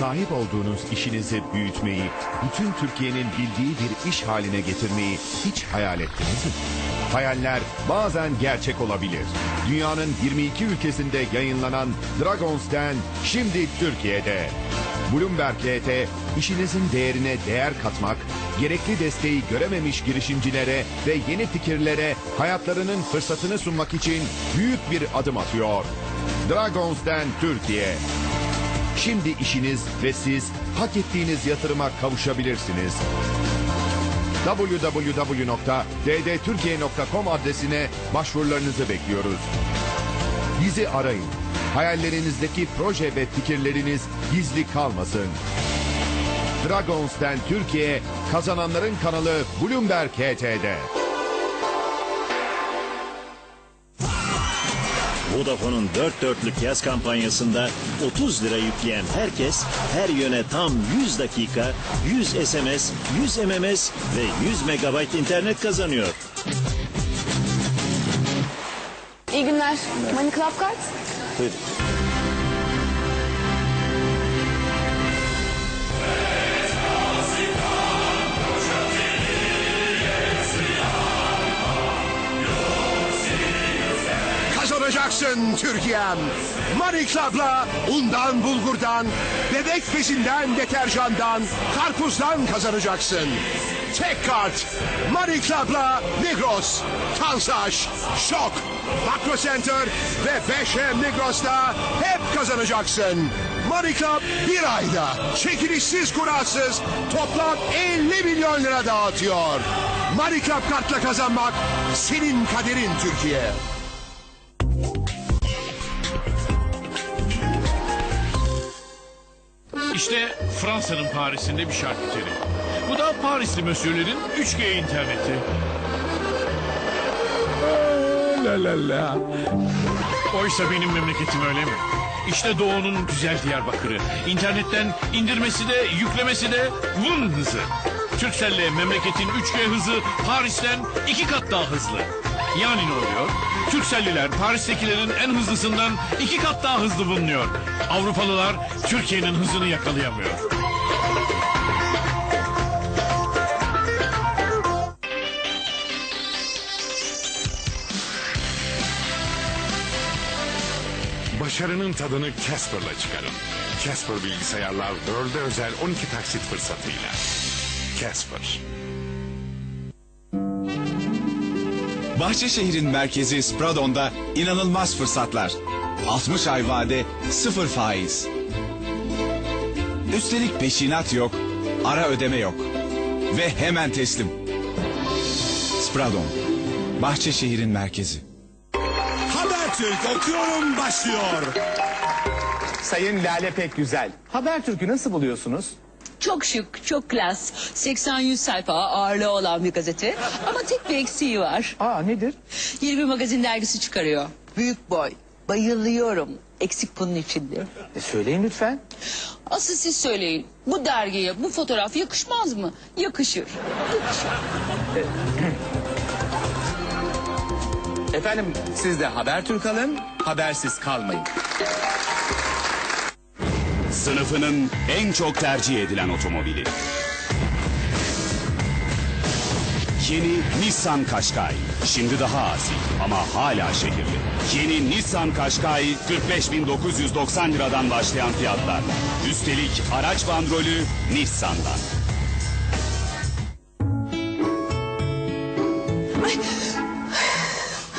sahip olduğunuz işinizi büyütmeyi, bütün Türkiye'nin bildiği bir iş haline getirmeyi hiç hayal ettiniz mi? Hayaller bazen gerçek olabilir. Dünyanın 22 ülkesinde yayınlanan Dragon's Den şimdi Türkiye'de. Bloomberg LT işinizin değerine değer katmak, gerekli desteği görememiş girişimcilere ve yeni fikirlere hayatlarının fırsatını sunmak için büyük bir adım atıyor. Dragon's Den Türkiye. Şimdi işiniz ve siz hak ettiğiniz yatırıma kavuşabilirsiniz. www.ddturkiye.com adresine başvurularınızı bekliyoruz. Bizi arayın. Hayallerinizdeki proje ve fikirleriniz gizli kalmasın. Dragons'ten Türkiye kazananların kanalı Bloomberg HT'de. Vodafone'un dört dörtlük yaz kampanyasında 30 lira yükleyen herkes her yöne tam 100 dakika, 100 SMS, 100 MMS ve 100 megabayt internet kazanıyor. İyi günler. Money Club Card. Buyurun. Kazanacaksın Türkiye'm. Money Club'la undan bulgurdan, bebek bezinden deterjandan, karpuzdan kazanacaksın. Tek kart. Money Club'la Migros, Tansaş, Şok, Makro Center ve 5M Migros'ta hep kazanacaksın. Money Club bir ayda çekilişsiz kuralsız toplam 50 milyon lira dağıtıyor. Money Club kartla kazanmak senin kaderin Türkiye. İşte Fransa'nın Paris'inde bir şarküteri. Bu da Parisli mösyölerin 3G interneti. La la la. Oysa benim memleketim öyle mi? İşte Doğu'nun güzel Diyarbakır'ı. İnternetten indirmesi de yüklemesi de vın hızı. Türkcell'le memleketin 3G hızı Paris'ten iki kat daha hızlı. Yani ne oluyor? Türkcelliler Paris'tekilerin en hızlısından iki kat daha hızlı bulunuyor. Avrupalılar Türkiye'nin hızını yakalayamıyor. Başarının tadını Casper'la çıkarın. Casper bilgisayarlar World'e özel 12 taksit fırsatıyla. Casper. Bahçeşehir'in merkezi Spradon'da inanılmaz fırsatlar. 60 ay vade, sıfır faiz. Üstelik peşinat yok, ara ödeme yok. Ve hemen teslim. Spradon, Bahçeşehir'in merkezi. Habertürk okuyorum başlıyor. Sayın Lale pek güzel. Habertürk'ü nasıl buluyorsunuz? Çok şık, çok klas. 80-100 sayfa ağırlığı olan bir gazete. Ama tek bir eksiği var. Aa nedir? Yeni bir magazin dergisi çıkarıyor. Büyük boy. Bayılıyorum. Eksik bunun içinde. E, söyleyin lütfen. Asıl siz söyleyin. Bu dergiye bu fotoğraf yakışmaz mı? Yakışır. Yakışır. Efendim siz de Habertürk alın, habersiz kalmayın. Sınıfının en çok tercih edilen otomobili. Yeni Nissan Qashqai. Şimdi daha az ama hala şehirli. Yeni Nissan Qashqai 45.990 liradan başlayan fiyatlarla. Üstelik araç bandrolü Nissan'dan.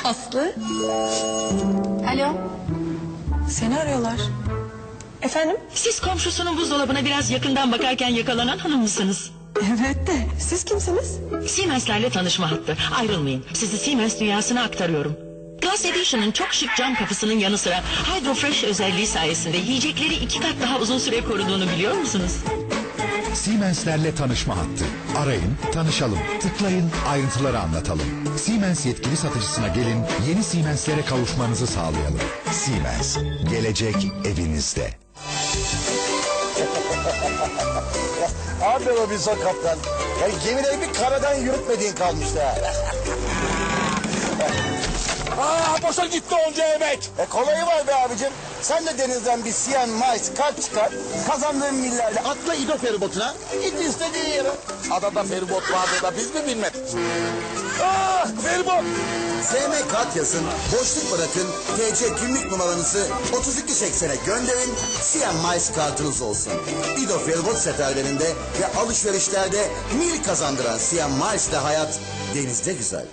Aslı. Alo. Seni arıyorlar. Efendim? Siz komşusunun buzdolabına biraz yakından bakarken yakalanan hanım mısınız? Evet de siz kimsiniz? Siemens'lerle tanışma hattı. Ayrılmayın. Sizi Siemens dünyasına aktarıyorum. Glass Edition'ın çok şık cam kapısının yanı sıra Hydrofresh özelliği sayesinde yiyecekleri iki kat daha uzun süre koruduğunu biliyor musunuz? Siemens'lerle tanışma hattı. Arayın, tanışalım, tıklayın, ayrıntıları anlatalım. Siemens yetkili satıcısına gelin, yeni Siemens'lere kavuşmanızı sağlayalım. Siemens, gelecek evinizde. Abi Robinson kaptan. Ya gemileri bir karadan yürütmediğin kalmıştı ha. Aa boşa gitti onca emek. E kolayı var be abicim. Sen de denizden bir siyen mais kart çıkar. Kazandığın millerle atla İdo feribotuna. Git istediğin yere. Adada feribot vardı da biz mi bilmedik? Ah feribot. SM kart yazın, boşluk bırakın, TC kimlik numaranızı 3280'e gönderin, Siyen Mais kartınız olsun. İdo feribot seferlerinde ve alışverişlerde mil kazandıran Siyen Mais ile hayat denizde güzel.